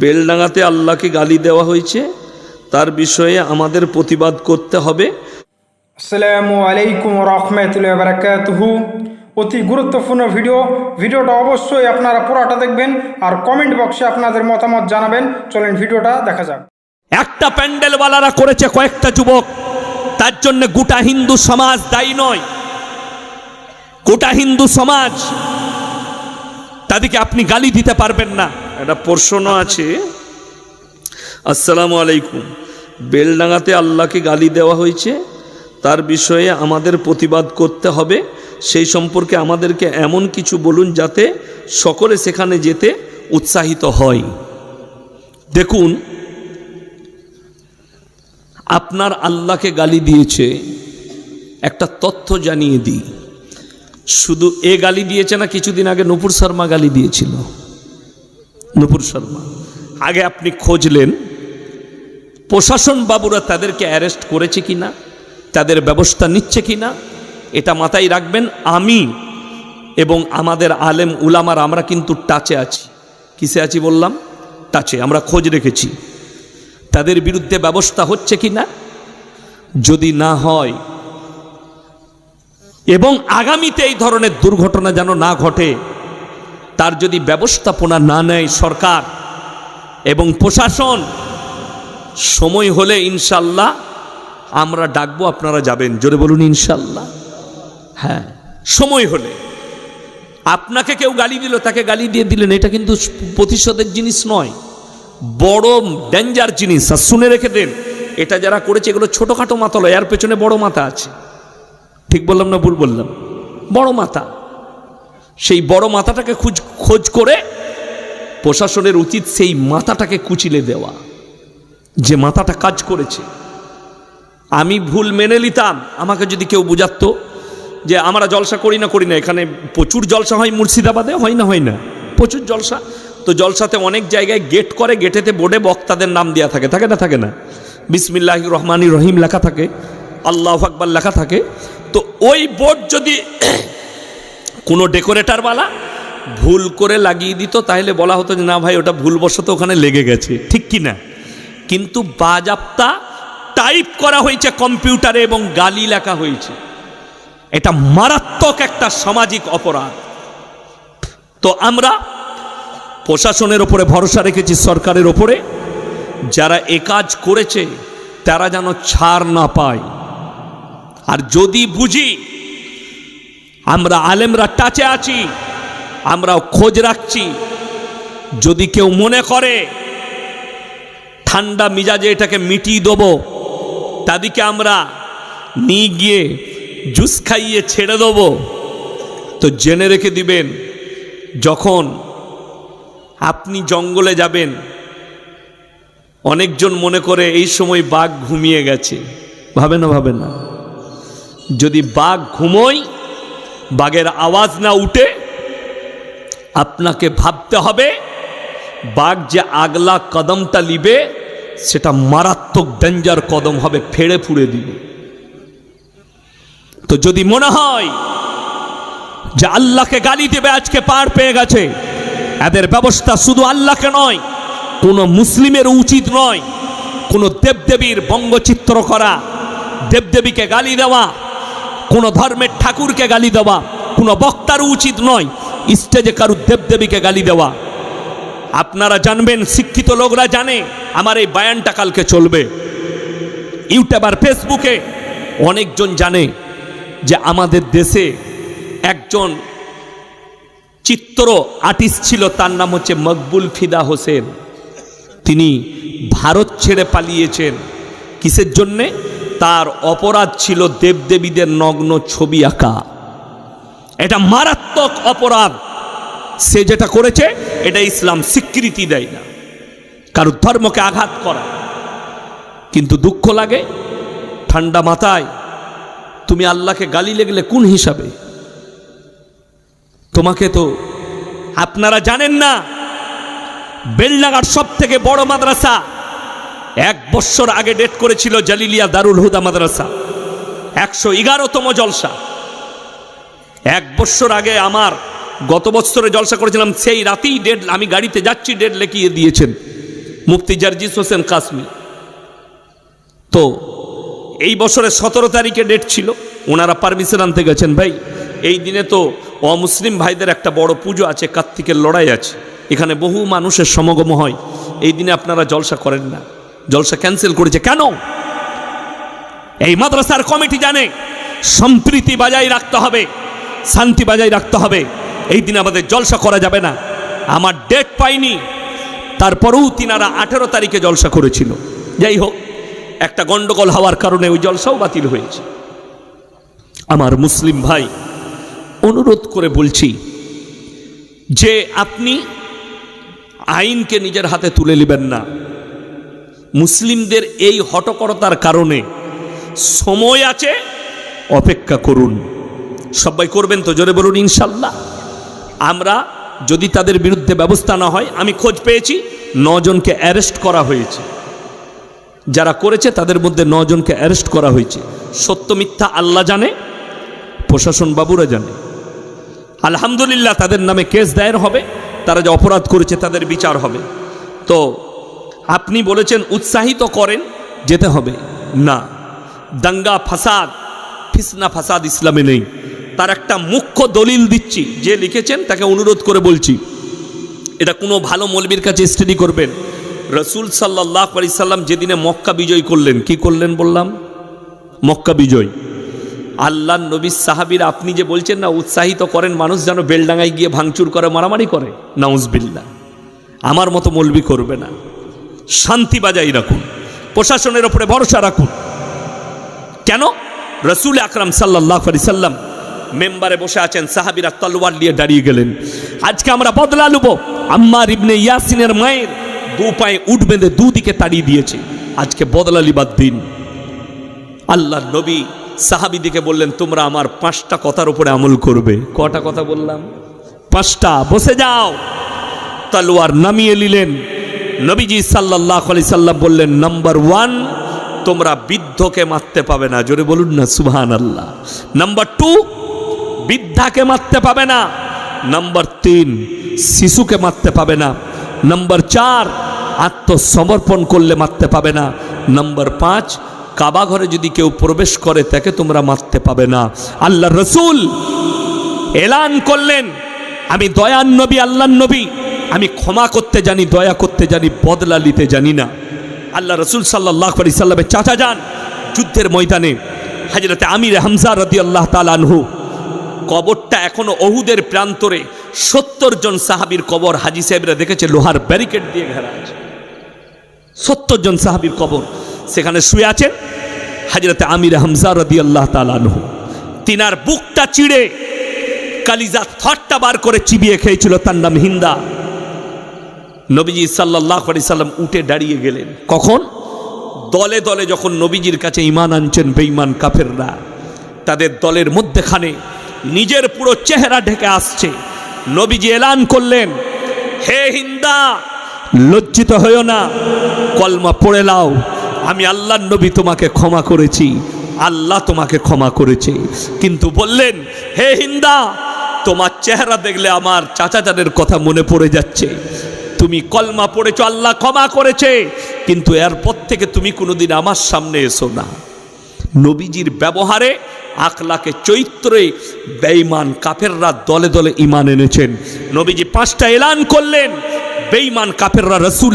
বেলডাঙাতে আল্লাহকে গালি দেওয়া হয়েছে তার বিষয়ে আমাদের প্রতিবাদ করতে হবে। আসসালামু আলাইকুম রহমতুল্লাহ বারাকাতুহু। অতি গুরুত্বপূর্ণ ভিডিও। ভিডিওটা অবশ্যই আপনারা পুরাটা দেখবেন আর কমেন্ট বক্সে আপনাদের মতামত জানাবেন। চলেন ভিডিওটা দেখা যাক। একটা প্যান্ডেলওয়ালারা করেছে কয়েকটা যুবক তার জন্য গোটা হিন্দু সমাজ দায়ী নয়। গোটা হিন্দু সমাজ তাদেরকে আপনি গালি দিতে পারবেন না। একটা প্রশ্ন আছে। আসসালামু আলাইকুম। বেলডাঙাতে আল্লাহকে গালি দেওয়া হয়েছে। তার বিষয়ে আমাদের প্রতিবাদ করতে হবে। সেই সম্পর্কে আমাদেরকে এমন কিছু বলুন যাতে সকলে সেখানে যেতে উৎসাহিত হয়। দেখুন, আপনার আল্লাহকে গালি দিয়েছে, একটা তথ্য জানিয়ে দিই। শুধু এ গালি দিয়েছে না কিছুদিন আগে নুপুর শর্মা গালি দিয়েছিল। নুপুর শর্মা। আগে আপনি খোঁজলেন, প্রশাসন বাবুরা তাদেরকে অ্যারেস্ট করেছে কি না, তাদের ব্যবস্থা নিচ্ছে কি না, এটা মাথায় রাখবেন। আমি এবং আমাদের আলেম উলামার আমরা কিন্তু টাচে আছি। কিসে আছি বললাম? টাচে, আমরা খোঁজ রেখেছি। তাদের বিরুদ্ধে ব্যবস্থা হচ্ছে কি না? যদি না হয় এবং আগামীতে এই ধরনের দুর্ঘটনা যেন না ঘটে, তার যদি ব্যবস্থাপনা না নেয় সরকার এবং প্রশাসন, সময় হলে ইনশাল্লাহ আমরা ডাকবো, আপনারা যাবেন। জোরে বলুন, ইনশাল্লাহ। হ্যাঁ সময় হলে। আপনাকে কেউ গালি দিল, তাকে গালি দিয়ে দিলেন, এটা কিন্তু প্রতিশোধের জিনিস নয়। বড় ডেঞ্জার জিনিস। আর শুনে রেখে দেন, এটা যারা করেছে, এগুলো ছোটোখাটো মাথা এর পেছনে বড় মাথা আছে। ঠিক বললাম না ভুল বললাম? বড় মাথা। সেই বড় মাথাটাকে খুঁজ, খোঁজ করে প্রশাসনের উচিত সেই মাথাটাকে কুচিলে দেওয়া। যে মাথাটা কাজ করেছে। আমি ভুল মেনে নিতাম। আমাকে যদি কেউ বুঝাতো যে আমরা জলসা করি না করি না। এখানে প্রচুর জলসা হয় মুর্শিদাবাদে, হয় না হয় না। প্রচুর জলসা। তো জলসাতে অনেক জায়গায় গেট করে, গেটেতে বোর্ডে বক্তাদের নাম দেওয়া থাকে। থাকে না থাকে না? বিসমিল্লাহ রহমানি রহিম লেখা থাকে। আল্লাহ আকবার লেখা থাকে, তো ওই বোর্ড যদি কোনো ডেকোরেটারওয়ালা ভুল করে লাগিয়ে দিত, তাহলে বলা হতো যে না ভাই, ওটা ভুলবশত ওখানে লেগে গেছে। ঠিক কি না? কিন্তু বাজাপ্তা টাইপ করা হয়েছে কম্পিউটারে এবং গালি লেখা হয়েছে। এটা মারাত্মক একটা সামাজিক অপরাধ। তো আমরা প্রশাসনের ওপরে ভরসা রেখেছি, সরকারের ওপরে। যারা এ কাজ করেছে, তারা যেন ছাড় না পায়। আর যদি বুঝি, আমরা আলেমরা টাচে আছি, আমরাও খোঁজ রাখছি, যদি কেউ মনে করে, ঠান্ডা মিজাজে এটাকে মিটিয়ে দেবো, তাদেরকে আমরা নিয়ে গিয়ে জুস খাইয়ে ছেড়ে দেবো, তো জেনে রেখে দিবেন, যখন আপনি জঙ্গলে যাবেন, অনেকজন মনে করে এই সময় বাঘ ঘুমিয়ে গেছে। ভাবে না ভাবে না। যদি বাঘ ঘুমোয়, বাঘের আওয়াজ না উঠে, আপনাকে ভাবতে হবে, বাঘ যে আগলা কদমটা নিবে, সেটা মারাত্মক ডেঞ্জার কদম হবে, ফেড়ে ফুড়ে দিবে। তো যদি মনে হয় যে আল্লাহকে গালি দেবে, আজকে পার পেয়ে গেছে, এদের ব্যবস্থা শুধু আল্লাহকে নয়, কোনো মুসলিমের উচিত নয়, কোনো দেবদেবীর বঙ্গচিত্র করা, দেবদেবীকে গালি দেওয়া কোনো ধর্মের ঠাকুরকে গালি দেওয়া, কোনো বক্তার উচিত নয় স্টেজে কারু দেবদেবীকে গালি দেওয়া। আপনারা জানবেন, শিক্ষিত লোকরা জানে, আমার এই বায়ানটা কালকে চলবে। ইউটিউব আর ফেসবুকে অনেকজন জানে যে আমাদের দেশে একজন চিত্র আর্টিস্ট ছিল, তার নাম হচ্ছে মকবুল ফিদা হোসেন। তিনি ভারত ছেড়ে পালিয়েছেন। কিসের জন্যে? তার অপরাধ ছিল দেবদেবীদের নগ্ন ছবি আঁকা। এটা মারাত্মক অপরাধ। সে যেটা করেছে, এটা ইসলাম স্বীকৃতি দেয় না। কারোর ধর্মকে আঘাত করা। কিন্তু দুঃখ লাগে, ঠান্ডা মাথায়, তুমি আল্লাহকে গালি লেগলে কোন হিসাবে? তোমাকে তো আপনারা জানেন না, বেলনাগার সব থেকে বড় মাদ্রাসা। এক বৎসর আগে ডেট করেছিল জালিলিয়া দারুল হুদা মাদ্রাসা, একশো এগারোতম জলসা। এক বৎসর আগে আমার গত বছরে জলসা করেছিলাম, সেই রাতেই ডেট, আমি গাড়িতে যাচ্ছি, ডেট লেখিয়ে দিয়েছেন মুফতি জার্জিস হোসেন কাশ্মীর তো এই বছরের সতেরো তারিখে ডেট ছিল, ওনারা পারমিশন আনতে গেছেন, ভাই, এই দিনে তো অমুসলিম ভাইদের একটা বড় পুজো আছে, কার্তিকের লড়াই আছে, এখানে বহু মানুষের সমাগম হয়, এই দিনে আপনারা জলসা করেন না। জলসা ক্যান্সেল করেছে। কেন? এই মাদ্রাসার কমিটি জানে, সম্প্রীতি বজায় রাখতে হবে, শান্তি বজায় রাখতে হবে। এই দিন আমাদের জলসা করা যাবে না। আমার ডেট পাইনি, তারপরেও তিনারা আঠেরো তারিখে জলসা করেছিল। যাই হোক, একটা গন্ডগোল হওয়ার কারণে ওই জলসাও বাতিল হয়েছে। আমার মুসলিম ভাই, অনুরোধ করে বলছি, যে আপনি আইনকে নিজের হাতে তুলে নেবেন না। মুসলিমদের এই হটকরতার কারণে সময় আছে, অপেক্ষা করুন। সবাই করবেন তো? জোরে বলুন, ইনশাল্লাহ। আমরা যদি তাদের বিরুদ্ধে ব্যবস্থা না হয়, আমি খোঁজ পেয়েছি, নজনকে অ্যারেস্ট করা হয়েছে। যারা করেছে, তাদের মধ্যে নজনকে অ্যারেস্ট করা হয়েছে। সত্য মিথ্যা আল্লাহ জানে, প্রশাসন বাবুরা জানে। আলহামদুলিল্লাহ, তাদের নামে কেস দায়ের হবে, তারা যে অপরাধ করেছে, তাদের বিচার হবে। তো আপনি বলেছেন উৎসাহিত করেন? যেতে হবে। না। দাঙ্গা ফাসাদ ফিসনা ফাসাদ ইসলামে নেই। তার একটা মুখ্য দলিল দিচ্ছি। যে লিখেছেন তাকে অনুরোধ করে বলছি। এটা কোনো ভালো মলবির কাছে স্টাডি করবেন। রসুল সাল্লাহ আলি সাল্লাম যেদিনে মক্কা বিজয় করলেন কি করলেন বললাম? মক্কা বিজয়। আল্লাহ নবী সাহাবির আপনি যে বলছেন না উৎসাহিত করেন মানুষ যেন বেলডাঙ্গায় গিয়ে ভাঙচুর করে মারামারি করে নাউজবিল্লা আমার মতো মলবি করবে না। শান্তি বাজাই রাখুন। প্রশাসনের ওপরে ভরসা রাখুন। কেন? রসুল আকরাম সাল্লাহ আলি সাল্লাম মেম্বারে বসে আছেন, সাহাবিরা তলোয়ার নিয়ে দাঁড়িয়ে গেলেন। আজকে আমরা বদলা লুব। আম্মার ইবনে ইয়াসিনের মায়ের দু পায়ে উঠ বেঁধে দুদিকে তাড়িয়ে দিয়েছে। আজকে বদলা লিবার দিন। আল্লাহ নবী সাহাবিদিকে বললেন, তোমরা আমার পাঁচটা কথার উপরে আমল করবে। কটা কথা বললাম? পাঁচটা। বসে যাও। তলোয়ার নামিয়ে নিলেন। নবীজি সাল্লাহ আলি সাল্লাম বললেন নাম্বার ওয়ান তোমরা বৃদ্ধকে মারতে পাবে না। জোরে বলুন না সুহান আল্লাহ নাম্বার টু বৃদ্ধাকে মারতে পাবে না। নাম্বার তিন, শিশুকে মারতে পাবে না। নাম্বার চার, আত্মসমর্পণ করলে মারতে পাবে না। নাম্বার পাঁচ কাবা ঘরে যদি কেউ প্রবেশ করে, তাকে তোমরা মারতে পাবে না। আল্লাহ রসুল এলান করলেন, আমি দয়ান নবী আল্লাহ নবী। আমি ক্ষমা করতে জানি, দয়া করতে জানি, বদলা নিতে জানি না। আল্লাহ রসুল সাল্লাহ আলি সাল্লামের চাচা যান যুদ্ধের ময়দানে। হাজরতে আমির হামজা রদি আল্লাহ তালানহু কবরটা এখনও অহুদের প্রান্তরে সত্তর জন সাহাবির কবর, হাজি সাহেবরা দেখেছে, লোহার ব্যারিকেড দিয়ে ঘেরা আছে। সত্তর জন সাহাবির কবর, সেখানে শুয়ে আছেন হাজরতে আমির হামজা রদি আল্লাহ তালানহু তিনার বুকটা চিড়ে, কালিজা থটটা বার করে চিবিয়ে খেয়েছিল, তার নাম হিন্দা। নবীজি সাল্লাহ সাল্লাম উঠে দাঁড়িয়ে গেলেন। কখন? দলে দলে যখন নবীজির কাছে ইমান আনছেন বেঈমান কাফেররা তাদের দলের মধ্যেখানে নিজের পুরো চেহারা ঢেকে আসছে। নবীজি এলান করলেন হে হিন্দা লজ্জিত হইও না কলমা পড়ে লাও আমি আল্লাহ নবী তোমাকে ক্ষমা করেছি আল্লাহ তোমাকে ক্ষমা করেছে। কিন্তু বললেন হে হিন্দা তোমার চেহারা দেখলে আমার চাচাচাদের কথা মনে পড়ে যাচ্ছে। তুমি কলমা পড়েছ, আল্লাহ ক্ষমা করেছে। কিন্তু এরপর থেকে তুমি কোনোদিন আমার সামনে এসো না। নবীজির ব্যবহারে আকলাকে চৈত্রে বেঈমান কাফেররা দলে দলে ইমান এনেছেন। নবীজি পাঁচটা এলান করলেন, বেঈমান কাফেররা রসুল